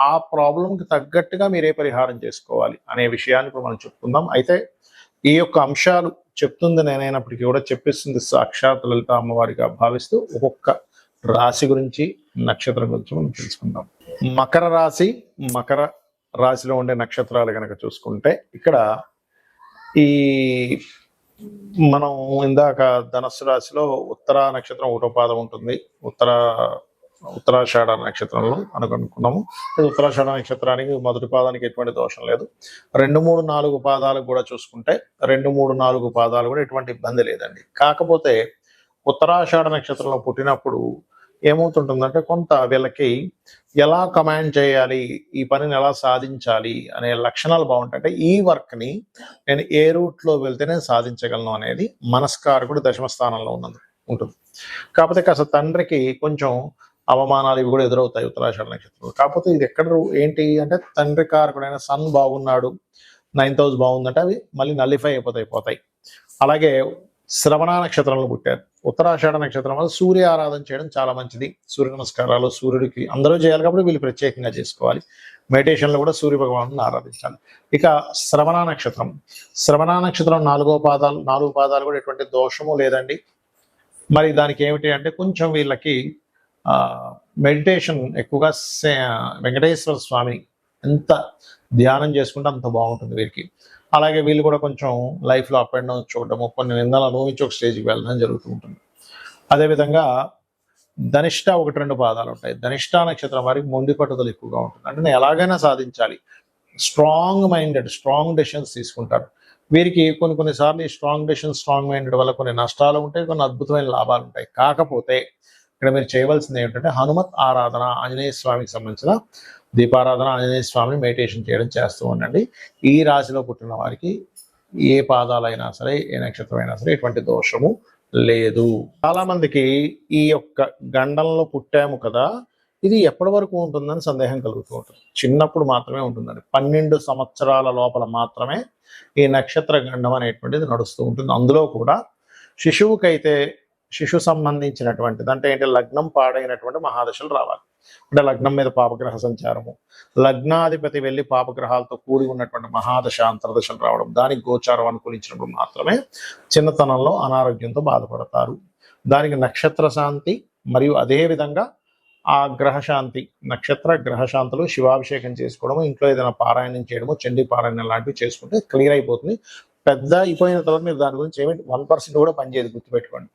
ఆ ప్రాబ్లంకి తగ్గట్టుగా మీరే పరిహారం చేసుకోవాలి అనే విషయాన్ని ఇప్పుడు మనం చెప్పుకుందాం. అయితే ఈ యొక్క అంశాలు చెప్తుంది నేనైనప్పటికీ కూడా చెప్పిస్తుంది సాక్షాత్ లలిత అమ్మవారిగా భావిస్తూ ఒక్కొక్క రాశి గురించి నక్షత్రం గురించి మనం తెలుసుకుందాం. మకర రాశి మకర రాశిలో ఉండే నక్షత్రాలు కనుక చూసుకుంటే ఇక్కడ ఈ మనం ఇందాక ధనస్సు రాశిలో ఉత్తర నక్షత్రం ఒకటో పాదం ఉంటుంది. ఉత్తర ఉత్తరాషాఢ నక్షత్రంలో అనుకున్నాము ఇది ఉత్తరాషాఢ నక్షత్రానికి మొదటి పాదానికి ఎటువంటి దోషం లేదు. రెండు మూడు నాలుగు పాదాలకు కూడా చూసుకుంటే రెండు మూడు నాలుగు పాదాలు కూడా ఎటువంటి ఇబ్బంది లేదండి. కాకపోతే ఉత్తరాషాఢ నక్షత్రంలో పుట్టినప్పుడు ఏమవుతుంటుందంటే కొంత వీళ్ళకి ఎలా కమాండ్ చేయాలి ఈ పనిని ఎలా సాధించాలి అనే లక్షణాలు బాగుంటాయి అంటే ఈ వర్క్ని నేను ఏ రూట్లో వెళ్తే నేను సాధించగలను అనేది మనస్కారకుడు దశమ స్థానంలో ఉన్నది ఉంటుంది. కాకపోతే కాస్త తండ్రికి కొంచెం అవమానాలు ఇవి కూడా ఎదురవుతాయి ఉత్తరాషాఢ నక్షత్రంలో. కాకపోతే ఇది ఎక్కడ ఏంటి అంటే తండ్రి కారకుడైన సన్ బాగున్నాడు నైన్త్ హౌస్ బాగుందంటే అవి మళ్ళీ నల్లిఫై అయిపోతాయి పోతాయి. అలాగే శ్రవణ నక్షత్రంలో పుట్టారు. ఉత్తరాషాఢ నక్షత్రం వల్ల సూర్య ఆరాధన చేయడం చాలా మంచిది. సూర్య నమస్కారాలు సూర్యుడికి అందరూ చేయాలి కాబట్టి వీళ్ళు ప్రత్యేకంగా చేసుకోవాలి. మెడిటేషన్లో కూడా సూర్య భగవాను ఆరాధించాలి. ఇక శ్రవణ నక్షత్రం. శ్రవణ నక్షత్రం నాలుగో పాదాలు నాలుగు పాదాలు కూడా ఎటువంటి దోషము లేదండి. మరి దానికి ఏమిటి అంటే కొంచెం వీళ్ళకి మెడిటేషన్ ఎక్కువగా సే- వెంకటేశ్వర స్వామిని ఎంత ధ్యానం చేసుకుంటే అంత బాగుంటుంది వీరికి. అలాగే వీళ్ళు కూడా కొంచెం లైఫ్లో అప్ అండ్ డౌన్ చూడటము కొన్ని నిందలు అనుభవించి ఒక స్టేజ్కి వెళ్ళడం జరుగుతూ ఉంటుంది. అదేవిధంగా ధనిష్ట ఒకటి రెండు పాదాలు ఉంటాయి. ధనిష్ట నక్షత్రం వారికి మొండి పట్టుదల ఎక్కువగా ఉంటుంది. అంటే నేను ఎలాగైనా సాధించాలి. స్ట్రాంగ్ మైండెడ్ స్ట్రాంగ్ డెసిషన్స్ తీసుకుంటారు. వీరికి కొన్ని కొన్నిసార్లు ఈ స్ట్రాంగ్ డెసిషన్ స్ట్రాంగ్ మైండెడ్ వల్ల కొన్ని నష్టాలు ఉంటాయి కొన్ని అద్భుతమైన లాభాలు ఉంటాయి. కాకపోతే ఇక్కడ మీరు చేయవలసింది ఏంటంటే హనుమత్ ఆరాధన ఆంజనేయ స్వామికి సంబంధించిన దీపారాధన ఆంజనేయ స్వామిని మెడిటేషన్ చేయడం చేస్తూ ఉండండి. ఈ రాశిలో పుట్టిన వారికి ఏ పాదాలైనా సరే ఏ నక్షత్రం అయినా సరే ఎటువంటి దోషము లేదు. చాలా మందికి ఈ యొక్క గండంలో పుట్టాము కదా ఇది ఎప్పటి వరకు ఉంటుందని సందేహం కలుగుతూ ఉంటుంది. చిన్నప్పుడు మాత్రమే ఉంటుందండి. పన్నెండు సంవత్సరాల లోపల మాత్రమే ఈ నక్షత్ర గండం అనేటువంటిది నడుస్తూ ఉంటుంది. అందులో కూడా శిశువుకైతే శిశు సంబంధించినటువంటిది. అంటే ఏంటి? లగ్నం పాడైనటువంటి మహాదశలు రావాలి. అంటే లగ్నం మీద పాపగ్రహ సంచారము. లగ్నాధిపతి వెళ్ళి పాపగ్రహాలతో కూడి ఉన్నటువంటి మహాదశ అంతర్దశలు రావడం. దానికి గోచారం అనుకూలించినప్పుడు మాత్రమే చిన్నతనంలో అనారోగ్యంతో బాధపడతారు. దానికి నక్షత్ర శాంతి మరియు అదే విధంగా ఆ గ్రహశాంతి నక్షత్ర గ్రహశాంతులు శివాభిషేకం చేసుకోవడము ఇంట్లో ఏదైనా పారాయణం చేయడము చండీ పారాయణం లాంటివి చేసుకుంటే క్లియర్ అయిపోతుంది. పెద్ద అయిపోయిన తర్వాత మీరు దాని గురించి ఏమి వన్ పర్సెంట్ కూడా పనిచేయదు గుర్తుపెట్టుకోండి.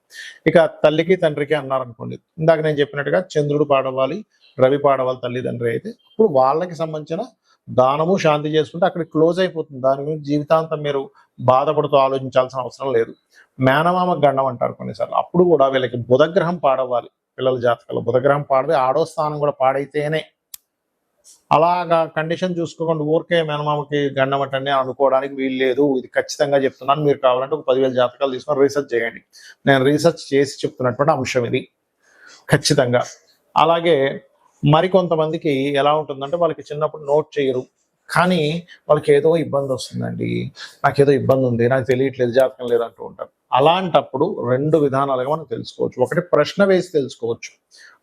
ఇక తల్లికి తండ్రికి అన్నారనుకోండి ఇందాక నేను చెప్పినట్టుగా చంద్రుడు పాడవాలి రవి పాడవాలి తల్లిదండ్రి అయితే ఇప్పుడు వాళ్ళకి సంబంధించిన దానము శాంతి చేసుకుంటే అక్కడ క్లోజ్ అయిపోతుంది. దాని గురించి జీవితాంతం మీరు బాధపడుతూ ఆలోచించాల్సిన అవసరం లేదు. మేనమామ గండం అంటారు కొన్నిసార్లు. అప్పుడు కూడా వీళ్ళకి బుధగ్రహం పాడవాలి పిల్లల జాతకాలు బుధగ్రహం పాడితే ఆడో స్థానం కూడా పాడైతేనే అలాగా కండిషన్ చూసుకోకుండా ఊరికే మేనమామకి గండం అంటండి అనుకోవడానికి వీలు లేదు ఇది ఖచ్చితంగా చెప్తున్నాను. మీరు కావాలంటే ఒక పదివేల జాతకాలు తీసుకొని రీసెర్చ్ చేయండి. నేను రీసెర్చ్ చేసి చెప్తున్నటువంటి అంశం ఇది. ఖచ్చితంగా. అలాగే మరికొంతమందికి ఎలా ఉంటుందంటే వాళ్ళకి చిన్నప్పుడు నోట్ చేయరు. కానీ వాళ్ళకి ఏదో ఇబ్బంది వస్తుందండి. నాకు ఏదో ఇబ్బంది ఉంది. నాకు తెలియట్లేదు జాతకం లేదు అంటూ ఉంటారు. అలాంటప్పుడు రెండు విధానాలుగా మనం తెలుసుకోవచ్చు. ఒకటి ప్రశ్న వేసి తెలుసుకోవచ్చు.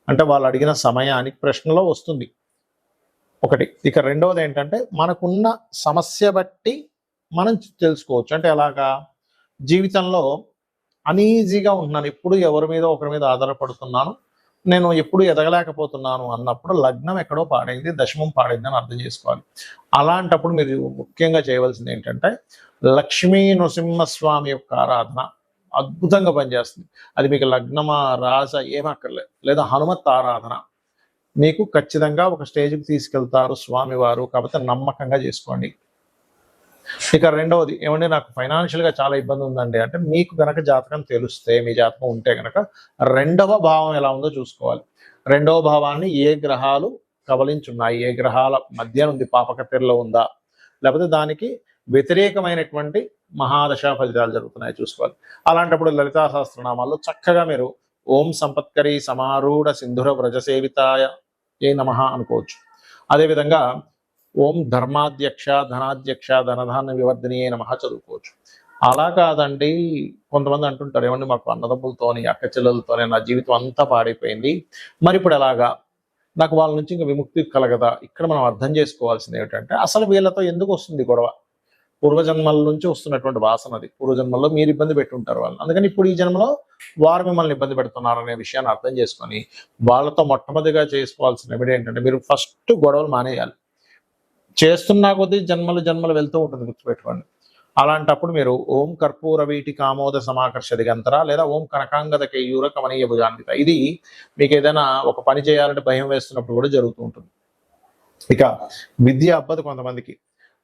అంటే వాళ్ళు అడిగిన సమయానికి ప్రశ్నలో వస్తుంది. ఒకటి. ఇక రెండవది ఏంటంటే మనకున్న సమస్య బట్టి మనం తెలుసుకోవచ్చు. అంటే ఎలాగా? జీవితంలో అనీజీగా ఉంటున్నాను. ఎప్పుడు ఎవరి మీద ఒకరి మీద ఆధారపడుతున్నాను. నేను ఎప్పుడు ఎదగలేకపోతున్నాను అన్నప్పుడు లగ్నం ఎక్కడో పాడైంది దశమం పాడైంది అని అర్థం చేసుకోవాలి. అలాంటప్పుడు మీరు ముఖ్యంగా చేయవలసింది ఏంటంటే లక్ష్మీ నృసింహస్వామి యొక్క ఆరాధన అద్భుతంగా పనిచేస్తుంది. అది మీకు లగ్నమా రాజ ఏమక్కర్లేదు. లేదా హనుమత్ ఆరాధన మీకు ఖచ్చితంగా ఒక స్టేజ్కి తీసుకెళ్తారు స్వామివారు. కాకపోతే నమ్మకంగా చేసుకోండి. ఇక రెండవది ఏమంటే నాకు ఫైనాన్షియల్గా చాలా ఇబ్బంది ఉందండి అంటే మీకు గనక జాతకం తెలిస్తే మీ జాతకం ఉంటే గనక రెండవ భావం ఎలా ఉందో చూసుకోవాలి. రెండవ భావాన్ని ఏ గ్రహాలు కబలించున్నాయి ఏ గ్రహాల మధ్య ఉంది పాపకట్టెల్లో ఉందా? లేకపోతే దానికి వ్యతిరేకమైనటువంటి మహాదశ ఫలితాలు జరుగుతున్నాయి చూసుకోవాలి. అలాంటప్పుడు లలితా సహస్రనామాల్లో చక్కగా మీరు ఓం సంపత్కరి సమారూఢ సింధుర వ్రజసేవితాయ ఏ నమ అనుకోవచ్చు. అదేవిధంగా ఓం ధర్మాధ్యక్ష ధనాధ్యక్ష ధనధాన్య వివర్ధిని నమ చదువుకోవచ్చు. అలా కాదండి. కొంతమంది అంటుంటారు ఏమండి మాకు అన్నదమ్ములతోని అక్క చెల్లెలతోనే నా జీవితం అంతా పాడైపోయింది. మరి ఇప్పుడు ఎలాగా? నాకు వాళ్ళ నుంచి ఇంకా విముక్తి కలగదా? ఇక్కడ మనం అర్థం చేసుకోవాల్సింది ఏమిటంటే అసలు వీళ్ళతో ఎందుకు వస్తుంది గొడవ? పూర్వజన్మల నుంచి వస్తున్నటువంటి వాసన అది. పూర్వజన్మల్లో మీరు ఇబ్బంది పెట్టుంటారు వాళ్ళు అందుకని ఇప్పుడు ఈ జన్మలో వారు మిమ్మల్ని ఇబ్బంది పెడుతున్నారు అనే విషయాన్ని అర్థం చేసుకొని వాళ్ళతో మొట్టమొదటిగా చేసుకోవాల్సిన రెమెడీ ఏంటంటే మీరు ఫస్ట్ గొడవలు మానేయాలి. చేస్తున్నా కొద్దీ జన్మలు జన్మలు వెళ్తూ ఉంటుంది గుర్తుపెట్టుకోండి. అలాంటప్పుడు మీరు ఓం కర్పూర వీటి కామోద సమాకర్ష దిగంతర లేదా ఓం కనకాంగద కేయూర కమనీయ భుజాన్విత. ఇది మీకు ఏదైనా ఒక పని చేయాలంటే భయం వేస్తున్నప్పుడు కూడా జరుగుతూ ఉంటుంది. ఇక విద్య అబ్బదు కొంతమందికి.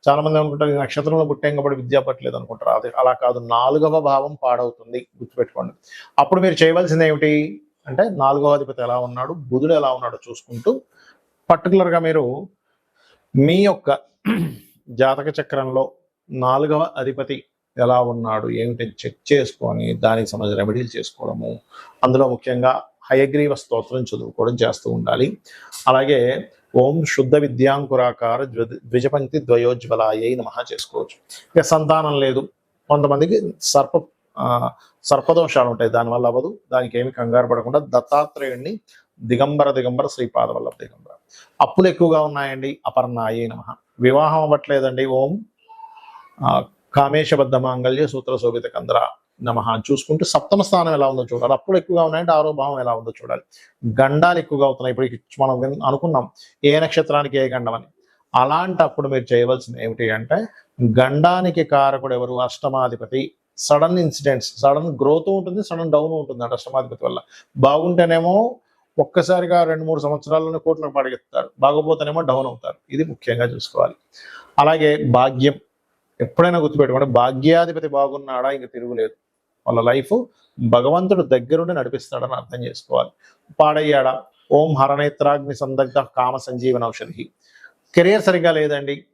చాలామంది అనుకుంటారు ఈ నక్షత్రంలో పుట్టాం కాబట్టి విద్య పట్టలేదు అనుకుంటారు. అది అలా కాదు నాలుగవ భావం పాడవుతుంది గుర్తుపెట్టుకోండి. అప్పుడు మీరు చేయవలసింది ఏమిటి? అంటే నాలుగవ అధిపతి ఎలా ఉన్నాడు బుధుడు ఎలా ఉన్నాడో చూసుకుంటూ పర్టికులర్గా మీరు మీ యొక్క జాతక చక్రంలో నాలుగవ అధిపతి ఎలా ఉన్నాడు ఏమిటి చెక్ చేసుకొని దానికి సంబంధించిన రెమెడీలు చేసుకోవడము అందులో ముఖ్యంగా హయగ్రీవ స్తోత్రం చదువుకోవడం చేస్తూ ఉండాలి. అలాగే ఓం శుద్ధ విద్యాంకురాకార ద్విజపంక్తి ద్వయోజ్వలాయ నమ చేసుకోవచ్చు. ఇక సంతానం లేదు. కొంతమందికి సర్ప సర్పదోషాలు ఉంటాయి. దానివల్ల అవ్వదు. దానికి ఏమి కంగారు పడకుండా దత్తాత్రేయుడిని దిగంబర దిగంబర శ్రీపాద వల్ల దిగంబర. అప్పులు ఎక్కువగా ఉన్నాయండి. అపర్ణాయే నమ. వివాహం అవ్వట్లేదండి. ఓం కామేశబద్ధ మాంగళ్య సూత్ర శోభిత కంద్ర నమ చూసుకుంటూ సప్తమ స్థానం ఎలా ఉందో చూడాలి. అప్పుడు ఎక్కువగా ఉన్నాయంటే ఆరో భావం ఎలా ఉందో చూడాలి. గండాలు ఎక్కువగా అవుతున్నాయి. ఇప్పుడు మనం అనుకున్నాం ఏ నక్షత్రానికి ఏ గండం అని. అలాంటప్పుడు మీరు చేయవలసింది ఏమిటి అంటే గండానికి కారకుడు ఎవరు? అష్టమాధిపతి. సడన్ ఇన్సిడెంట్స్ సడన్ గ్రోత్ ఉంటుంది సడన్ డౌన్ ఉంటుంది అంటే అష్టమాధిపతి వల్ల. బాగుంటేనేమో ఒక్కసారిగా రెండు మూడు సంవత్సరాల్లోనే కోట్లకు పడగెత్తారు బాగోపోతేనేమో డౌన్ అవుతారు. ఇది ముఖ్యంగా చూసుకోవాలి. అలాగే భాగ్యం. ఎప్పుడైనా గుర్తుపెట్టుకోండి. భాగ్యాధిపతి బాగున్నాడా? ఇంక తిరుగులేదు. వాళ్ళ లైఫ్ భగవంతుడు దగ్గరుండి నడిపిస్తాడని అర్థం చేసుకోవాలి. పాడయ్యాడా? ఓం హరణేత్రాగ్ని సందగ్ధ కామ సంజీవన ఔషధి. కెరియర్ సరిగా లేదండి.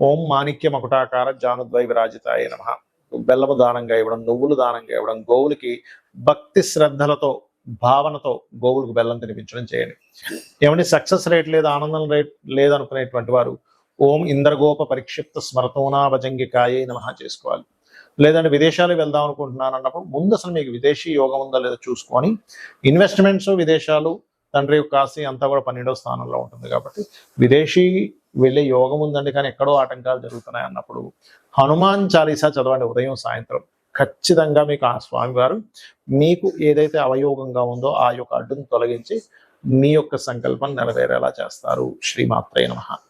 ఓం మాణిక్య మకుటాకార జానుద్వై విరాజితాయ నమ. బెల్లము దానంగా ఇవ్వడం నువ్వులు దానంగా ఇవ్వడం గోవులకి భక్తి శ్రద్ధలతో భావనతో గోవులకు బెల్లం తినిపించడం చేయండి. ఏమంటే సక్సెస్ రేట్ లేదు ఆనందం రేట్ లేదనుకునేటువంటి వారు ఓం ఇంద్రగోప పరిక్షిప్త స్మరతోనాభజంగికాయే నమ చేసుకోవాలి. లేదంటే విదేశాలు వెళ్దాం అనుకుంటున్నాను అన్నప్పుడు ముందు అసలు మీకు విదేశీ యోగం ఉందో లేదో చూసుకొని ఇన్వెస్ట్మెంట్స్ విదేశాలు తండ్రి యొక్క అంతా కూడా పన్నెండవ స్థానంలో ఉంటుంది కాబట్టి విదేశీ వెళ్ళే యోగం ఉందండి కానీ ఎక్కడో ఆటంకాలు జరుగుతున్నాయి అన్నప్పుడు హనుమాన్ చాలీసా చదవండి ఉదయం సాయంత్రం. ఖచ్చితంగా మీకు ఆ స్వామివారు మీకు ఏదైతే అవయోగంగా ఉందో ఆ యొక్క అడ్డును తొలగించి మీ యొక్క సంకల్పం నెరవేరేలా చేస్తారు. శ్రీమాత్రయ నమ.